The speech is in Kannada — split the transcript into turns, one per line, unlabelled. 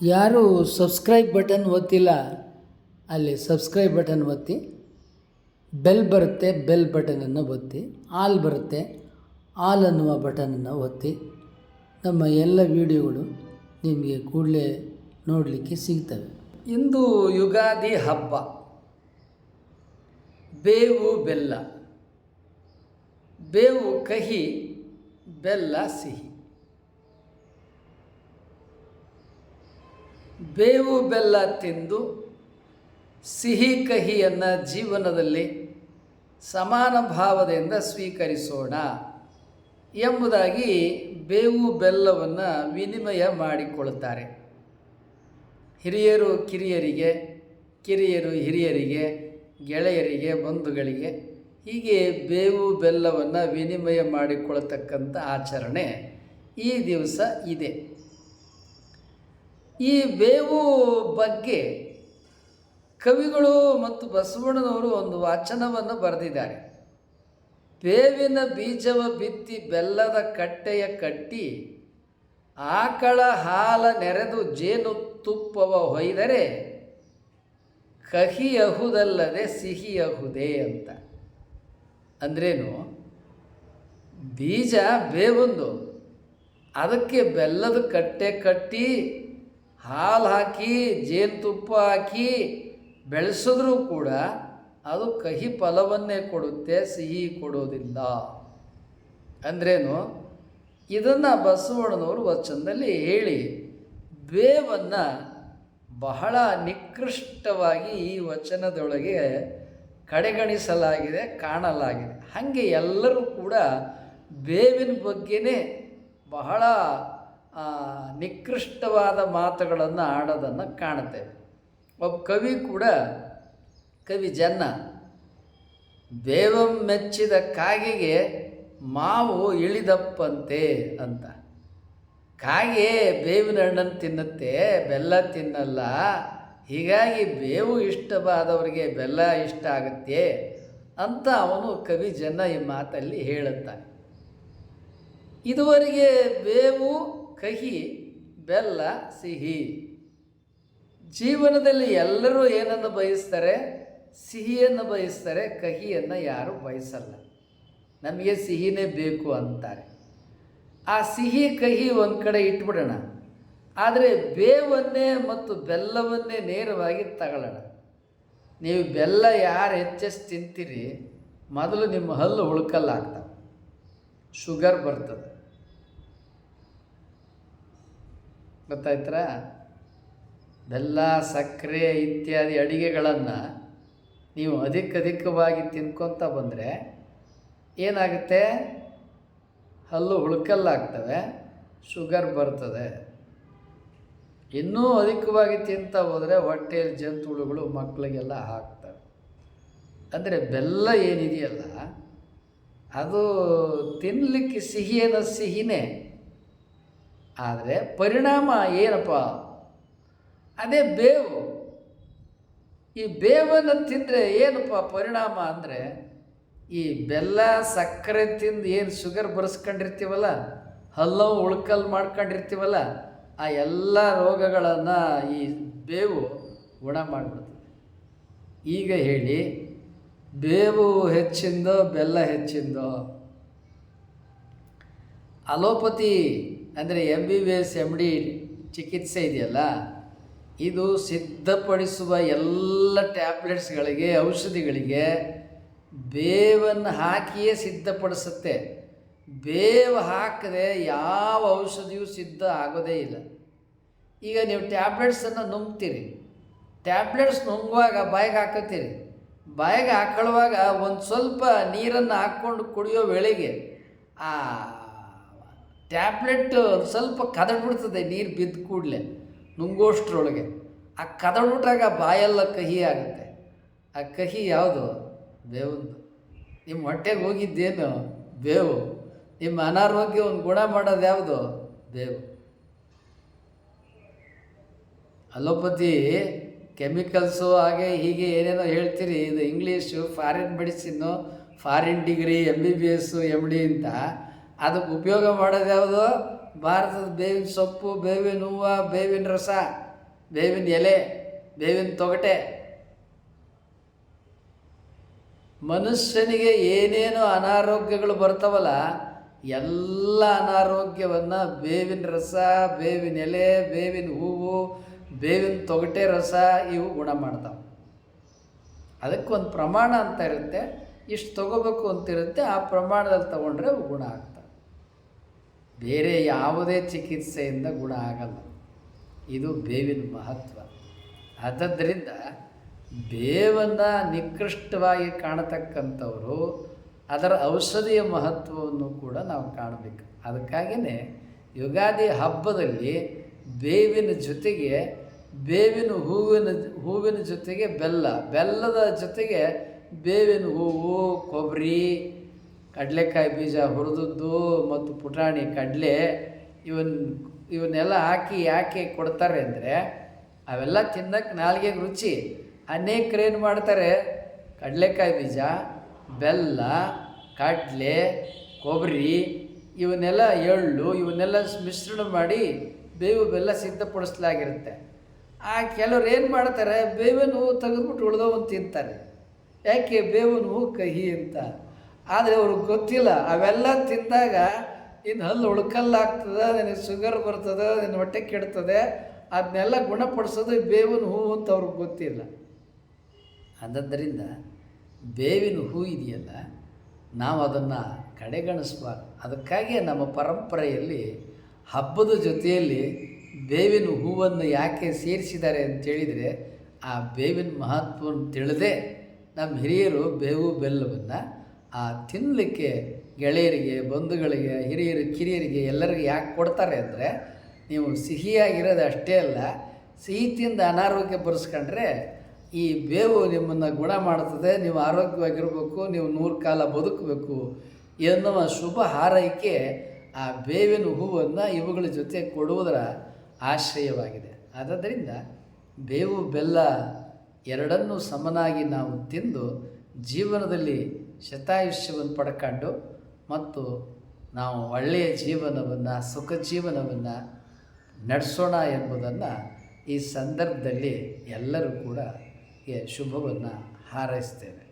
ಯಾರು ಸಬ್ಸ್ಕ್ರೈಬ್ ಬಟನ್ ಒತ್ತಿಲ್ಲ, ಅಲ್ಲಿ ಸಬ್ಸ್ಕ್ರೈಬ್ ಬಟನ್ ಒತ್ತಿ. ಬೆಲ್ ಬರುತ್ತೆ, ಬೆಲ್ ಬಟನನ್ನು ಒತ್ತಿ. ಆಲ್ ಬರುತ್ತೆ, ಆಲ್ ಅನ್ನುವ ಬಟನನ್ನು ಒತ್ತಿ. ನಮ್ಮ ಎಲ್ಲ ವಿಡಿಯೋಗಳು ನಿಮಗೆ ಕೂಡಲೇ ನೋಡಲಿಕ್ಕೆ ಸಿಗ್ತವೆ. ಇಂದು ಯುಗಾದಿ ಹಬ್ಬ. ಬೇವು ಬೆಲ್ಲ. ಬೇವು ಕಹಿ, ಬೆಲ್ಲ ಸಿಹಿ. ಬೇವು ಬೆಲ್ಲ ತಿಂದು ಸಿಹಿ ಕಹಿಯನ್ನು ಜೀವನದಲ್ಲಿ ಸಮಾನ ಭಾವದಿಂದ ಸ್ವೀಕರಿಸೋಣ ಎಂಬುದಾಗಿ ಬೇವು ಬೆಲ್ಲವನ್ನು ವಿನಿಮಯ ಮಾಡಿಕೊಳ್ಳುತ್ತಾರೆ. ಹಿರಿಯರು ಕಿರಿಯರಿಗೆ, ಕಿರಿಯರು ಹಿರಿಯರಿಗೆ, ಗೆಳೆಯರಿಗೆ, ಬಂಧುಗಳಿಗೆ ಹೀಗೆ ಬೇವು ಬೆಲ್ಲವನ್ನು ವಿನಿಮಯ ಮಾಡಿಕೊಳ್ಳತಕ್ಕಂಥ ಆಚರಣೆ ಈ ದಿವಸ ಇದೆ. ಈ ಬೇವು ಬಗ್ಗೆ ಕವಿಗಳು ಮತ್ತು ಬಸವಣ್ಣನವರು ಒಂದು ವಾಚನವನ್ನು ಬರೆದಿದ್ದಾರೆ. ಬೇವಿನ ಬೀಜವ ಬಿತ್ತಿ ಬೆಲ್ಲದ ಕಟ್ಟೆಯ ಕಟ್ಟಿ ಆಕಳ ಹಾಲ ನೆರೆದು ಜೇನು ತುಪ್ಪವ ಹೊಯ್ದರೆ ಕಹಿಯಹುದಲ್ಲದೆ ಸಿಹಿಯಹುದೇ ಅಂತ. ಅಂದ್ರೇನು? ಬೀಜ ಬೇವೊಂದು. ಅದಕ್ಕೆ ಬೆಲ್ಲದ ಕಟ್ಟೆ ಕಟ್ಟಿ ಹಾಲು ಹಾಕಿ ಜೇನುತುಪ್ಪ ಹಾಕಿ ಬೆಳೆಸಿದ್ರೂ ಕೂಡ ಅದು ಕಹಿ ಫಲವನ್ನೇ ಕೊಡುತ್ತೆ, ಸಿಹಿ ಕೊಡೋದಿಲ್ಲ. ಅಂದ್ರೇನು? ಇದನ್ನು ಬಸವಣ್ಣನವರು ವಚನದಲ್ಲಿ ಹೇಳಿ, ಬೇವನ್ನು ಬಹಳ ನಿಕೃಷ್ಟವಾಗಿ ಈ ವಚನದೊಳಗೆ ಕಡೆಗಣಿಸಲಾಗಿದೆ, ಕಾಣಲಾಗಿದೆ. ಹಾಗೆ ಎಲ್ಲರೂ ಕೂಡ ಬೇವಿನ ಬಗ್ಗೆನೇ ಬಹಳ ನಿಕೃಷ್ಟವಾದ ಮಾತುಗಳನ್ನು ಆಡೋದನ್ನು ಕಾಣುತ್ತೇವೆ ಒಬ್ಬ ಕವಿ ಕೂಡ, ಕವಿ ಜನ್ನ ಬೇವು ಮೆಚ್ಚಿದ ಕಾಗೆಗೆ ಮಾವು ಇಳಿದಪ್ಪಂತೆ ಅಂತ. ಕಾಗೆ ಬೇವಿನ ಹಣ್ಣನ್ನು ತಿನ್ನುತ್ತೆ, ಬೆಲ್ಲ ತಿನ್ನಲ್ಲ. ಹೀಗಾಗಿ ಬೇವು ಇಷ್ಟವಾದವರಿಗೆ ಬೆಲ್ಲ ಇಷ್ಟ ಆಗುತ್ತೆ ಅಂತ ಅವನು ಕವಿ ಜನ ಈ ಮಾತಲ್ಲಿ ಹೇಳುತ್ತಾನೆ. ಇದುವರೆಗೆ ಬೇವು ಕಹಿ, ಬೆಲ್ಲ, ಸಿಹಿ. ಜೀವನದಲ್ಲಿ ಎಲ್ಲರೂ ಏನನ್ನು ಬಯಸ್ತಾರೆ? ಸಿಹಿಯನ್ನು ಬಯಸ್ತಾರೆ, ಕಹಿಯನ್ನು ಯಾರು ಬಯಸಲ್ಲ. ನಮಗೆ ಸಿಹಿನೇ ಬೇಕು ಅಂತಾರೆ. ಆ ಸಿಹಿ, ಕಹಿ ಒಂದು ಕಡೆ ಇಟ್ಬಿಡೋಣ. ಆದರೆ ಬೇವನ್ನೇ ಮತ್ತು ಬೆಲ್ಲವನ್ನೇ ನೇರವಾಗಿ ತಗೊಳ್ಳೋಣ. ನೀವು ಬೆಲ್ಲ ಯಾರು ಹೆಚ್ಚೆಷ್ಟು ತಿಂತೀರಿ? ಮೊದಲು ನಿಮ್ಮ ಹಲ್ಲು ಉಳ್ಕಲ್ಲಾಗ್ತವೆ ಶುಗರ್ ಬರ್ತದೆ. ಗೊತ್ತಾಯ್ತರ? ಬೆಲ್ಲ, ಸಕ್ಕರೆ ಇತ್ಯಾದಿ ಅಡಿಗೆಗಳನ್ನು ನೀವು ಅಧಿಕ ಅಧಿಕವಾಗಿ ತಿನ್ಕೊತ ಬಂದರೆ ಏನಾಗುತ್ತೆ? ಹಲ್ಲು ಹುಳುಕಲ್ಲಾಗ್ತವೆ, ಶುಗರ್ ಬರ್ತದೆ. ಇನ್ನೂ ಅಧಿಕವಾಗಿ ತಿಂತಾ ಹೋದರೆ ಹೊಟ್ಟೆಯಲ್ಲಿ ಜಂತುಳುಗಳು ಮಕ್ಕಳಿಗೆಲ್ಲ ಹಾಕ್ತವೆ ಅಂದರೆ ಬೆಲ್ಲ ಏನಿದೆಯಲ್ಲ, ಅದು ತಿನ್ನಲಿಕ್ಕೆ ಸಿಹಿಯೇನ ಸಿಹಿನೇ. ಆದರೆ ಪರಿಣಾಮ ಏನಪ್ಪ? ಅದೇ ಬೇವು. ಈ ಬೇವನ್ನು ತಿಂದರೆ ಏನಪ್ಪ ಪರಿಣಾಮ ಅಂದರೆ ಈ ಬೆಲ್ಲ, ಸಕ್ಕರೆ ತಿಂದು ಏನು ಶುಗರ್ ಬರೆಸ್ಕೊಂಡಿರ್ತೀವಲ್ಲ, ಹಲ್ಲವು ಉಳ್ಕಲ್ ಮಾಡ್ಕೊಂಡಿರ್ತೀವಲ್ಲ, ಆ ಎಲ್ಲ ರೋಗಗಳನ್ನು ಈ ಬೇವು ಗುಣ ಮಾಡಿಬಿಡ್ತದೆ. ಈಗ ಹೇಳಿ, ಬೇವು ಹೆಚ್ಚಿಂದೋ ಬೆಲ್ಲ ಹೆಚ್ಚಿಂದೋ, ಅಲೋಪತಿ ಅಂದರೆ M B B S M D ಚಿಕಿತ್ಸೆ ಇದೆಯಲ್ಲ? ಇದು ಸಿದ್ಧಪಡಿಸುವ ಎಲ್ಲ ಟ್ಯಾಬ್ಲೆಟ್ಸ್ಗಳಿಗೆ, ಔಷಧಿಗಳಿಗೆ ಬೇವನ್ನು ಹಾಕಿಯೇ ಸಿದ್ಧಪಡಿಸುತ್ತೆ. ಬೇವು ಹಾಕದೆ ಯಾವ ಔಷಧಿಯೂ ಸಿದ್ಧ ಆಗೋದೇ ಇಲ್ಲ. ಈಗ ನೀವು ಟ್ಯಾಬ್ಲೆಟ್ಸನ್ನು ನುಂಗ್ತೀರಿ. ಟ್ಯಾಬ್ಲೆಟ್ಸ್ ನುಂಗುವಾಗ ಬಾಯಿಗೆ ಹಾಕತ್ತೀರಿ. ಬಾಯಿಗೆ ಹಾಕೊಳ್ಳುವಾಗ ಒಂದು ಸ್ವಲ್ಪ ನೀರನ್ನು ಹಾಕ್ಕೊಂಡು ಕುಡಿಯೋ ವೇಳೆಗೆ ಆ ಟ್ಯಾಬ್ಲೆಟ್ ಸ್ವಲ್ಪ ಕದಡ್ಬಿಡ್ತದೆ ನೀರು ಬಿದ್ದ ಕೂಡಲೇ ನುಂಗೋಷ್ಟ್ರೊಳಗೆ. ಆ ಕದಡ್ಬಿಟ್ಟಾಗ ಬಾಯೆಲ್ಲ ಕಹಿ ಆಗುತ್ತೆ. ಆ ಕಹಿ ಯಾವುದು? ಬೇವಂದು. ನಿಮ್ಮ ಹೊಟ್ಟೆಗೆ ಹೋಗಿದ್ದೇನು? ಬೇವು. ನಿಮ್ಮ ಅನಾರೋಗ್ಯ ಒಂದು ಗುಣ ಮಾಡೋದು ಯಾವುದು? ಬೇವು. ಅಲೋಪತಿ, ಕೆಮಿಕಲ್ಸು ಹಾಗೆ ಹೀಗೆ ಏನೇನೋ ಹೇಳ್ತೀರಿ? ಇದು English, foreign medicine, foreign degree M B B S M D ಅಂತ. ಅದಕ್ಕೆ ಉಪಯೋಗ ಮಾಡೋದು ಯಾವುದು? ಭಾರತದ ಬೇವಿನ ಸೊಪ್ಪು, ಬೇವಿನ ಹೂವು, ಬೇವಿನ ರಸ, ಬೇವಿನ ಎಲೆ, ಬೇವಿನ ತೊಗಟೆ. ಮನುಷ್ಯನಿಗೆ ಏನೇನು ಅನಾರೋಗ್ಯಗಳು ಬರ್ತಾವಲ್ಲ, ಎಲ್ಲ ಅನಾರೋಗ್ಯವನ್ನು ಬೇವಿನ ರಸ, ಬೇವಿನ ಎಲೆ, ಬೇವಿನ ಹೂವು, ಬೇವಿನ ತೊಗಟೆ ರಸ ಇವು ಗುಣ ಮಾಡ್ತಾವೆ. ಅದಕ್ಕೊಂದು ಪ್ರಮಾಣ ಅಂತ ಇರುತ್ತೆ. ಇಷ್ಟು ತಗೋಬೇಕು ಅಂತಿರುತ್ತೆ. ಆ ಪ್ರಮಾಣದಲ್ಲಿ ತಗೊಂಡ್ರೆ ಗುಣ ಆಗ್ತವೆ. ಬೇರೆ ಯಾವುದೇ ಚಿಕಿತ್ಸೆಯಿಂದ ಗುಣ ಆಗಲ್ಲ. ಇದು ಬೇವಿನ ಮಹತ್ವ. ಆದ್ದರಿಂದ ಬೇವನ್ನು ನಿಕೃಷ್ಟವಾಗಿ ಕಾಣತಕ್ಕಂಥವರು ಅದರ ಔಷಧಿಯ ಮಹತ್ವವನ್ನು ಕೂಡ ನಾವು ಕಾಣಬೇಕು. ಅದಕ್ಕಾಗಿಯೇ ಯುಗಾದಿ ಹಬ್ಬದಲ್ಲಿ ಬೇವಿನ ಜೊತೆಗೆ ಬೇವಿನ ಹೂವಿನ ಹೂವಿನ ಜೊತೆಗೆ ಬೆಲ್ಲ, ಬೆಲ್ಲದ ಜೊತೆಗೆ ಬೇವಿನ ಹೂವು, ಕೊಬ್ಬರಿ ಕಡಲೆಕಾಯಿ ಬೀಜ ಹುರಿದದ್ದು ಮತ್ತು ಪುಟಾಣಿ, ಕಡಲೆ ಇವನ್, ಇವನ್ನೆಲ್ಲ ಹಾಕಿ ಯಾಕೆ ಕೊಡ್ತಾರೆ ಅಂದರೆ ಅವೆಲ್ಲ ತಿನ್ನಕ್ಕೆ ನಾಲ್ಗೆಗೆ ರುಚಿ. ಅನೇಕರೇನು ಮಾಡ್ತಾರೆ? ಕಡಲೆಕಾಯಿ ಬೀಜ, ಬೆಲ್ಲ, ಕಡಲೆ, ಕೊಬ್ಬರಿ, ಇವನ್ನೆಲ್ಲ ಎಳ್ಳು, ಇವನ್ನೆಲ್ಲ ಮಿಶ್ರಣ ಮಾಡಿ ಬೇವು ಬೆಲ್ಲ ಸಿದ್ಧಪಡಿಸಲಾಗಿರುತ್ತೆ. ಆ ಕೆಲವ್ರು ಏನು ಮಾಡ್ತಾರೆ? ಬೇವಿನ ಹೂವು ತೆಗೆದ್ಬಿಟ್ಟು ಉಳ್ದವನ್ನು ತಿಂತಾರೆ. ಯಾಕೆ? ಬೇವಿನ ಹೂವು ಕಹಿ ಅಂತ. ಆದರೆ ಅವ್ರಿಗೆ ಗೊತ್ತಿಲ್ಲ. ಅವೆಲ್ಲ ತಿಂದಾಗ ಇನ್ನು ಹಲ್ಲು ಉಳ್ಕಲ್ಲಾಗ್ತದೆ ನಿನಗೆ ಶುಗರ್ ಬರ್ತದೆ, ನಿನ್ನ ಹೊಟ್ಟೆ ಕೆಡ್ತದೆ, ಅದನ್ನೆಲ್ಲ ಗುಣಪಡಿಸೋದು ಬೇವಿನ ಹೂವು ಅಂತ ಅವ್ರಿಗೆ ಗೊತ್ತಿಲ್ಲ. ಆದ್ದರಿಂದ ಬೇವಿನ ಹೂ ಇದೆಯಲ್ಲ, ನಾವು ಅದನ್ನು ಕಡೆಗಣಿಸ್ಬಾರ್ದು. ಅದಕ್ಕಾಗಿಯೇ ನಮ್ಮ ಪರಂಪರೆಯಲ್ಲಿ ಹಬ್ಬದ ಜೊತೆಯಲ್ಲಿ ಬೇವಿನ ಹೂವನ್ನು ಯಾಕೆ ಸೇರಿಸಿದ್ದಾರೆ ಅಂತೇಳಿದರೆ ಆ ಬೇವಿನ ಮಹತ್ವವನ್ನು ತಿಳಿದೇ ನಮ್ಮ ಹಿರಿಯರು ಬೇವು ಬೆಲ್ಲವನ್ನು ಆ ತಿನ್ನಲಿಕ್ಕೆ ಗೆಳೆಯರಿಗೆ, ಬಂಧುಗಳಿಗೆ, ಹಿರಿಯರು, ಕಿರಿಯರಿಗೆ ಎಲ್ಲರಿಗೆ ಯಾಕೆ ಕೊಡ್ತಾರೆ ಅಂದರೆ ನೀವು ಸಿಹಿಯಾಗಿರೋದು ಅಷ್ಟೇ ಅಲ್ಲ, ಸಿಹಿ ತಿಂದು ಅನಾರೋಗ್ಯ ಬರೆಸ್ಕೊಂಡ್ರೆ ಈ ಬೇವು ನಿಮ್ಮನ್ನು ಗುಣ ಮಾಡ್ತದೆ, ನೀವು ಆರೋಗ್ಯವಾಗಿರಬೇಕು, ನೀವು ನೂರು ಕಾಲ ಬದುಕಬೇಕು ಎನ್ನುವ ಶುಭ ಹಾರೈಕೆ ಆ ಬೇವಿನ ಹೂವನ್ನು ಇವುಗಳ ಜೊತೆ ಕೊಡುವುದರ ಆಶ್ರಯವಾಗಿದೆ. ಆದ್ದರಿಂದ ಬೇವು, ಬೆಲ್ಲ ಎರಡನ್ನೂ ಸಮನಾಗಿ ನಾವು ತಿಂದು ಜೀವನದಲ್ಲಿ ಶತಾಯುಷ್ಯವನ್ನು ಪಡ್ಕೊಂಡು ಮತ್ತು ನಾವು ಒಳ್ಳೆಯ ಜೀವನವನ್ನು, ಸುಖ ಜೀವನವನ್ನು ನಡೆಸೋಣ ಎಂಬುದನ್ನು ಈ ಸಂದರ್ಭದಲ್ಲಿ ಎಲ್ಲರೂ ಕೂಡ ಶುಭವನ್ನು ಹಾರೈಸ್ತೇವೆ.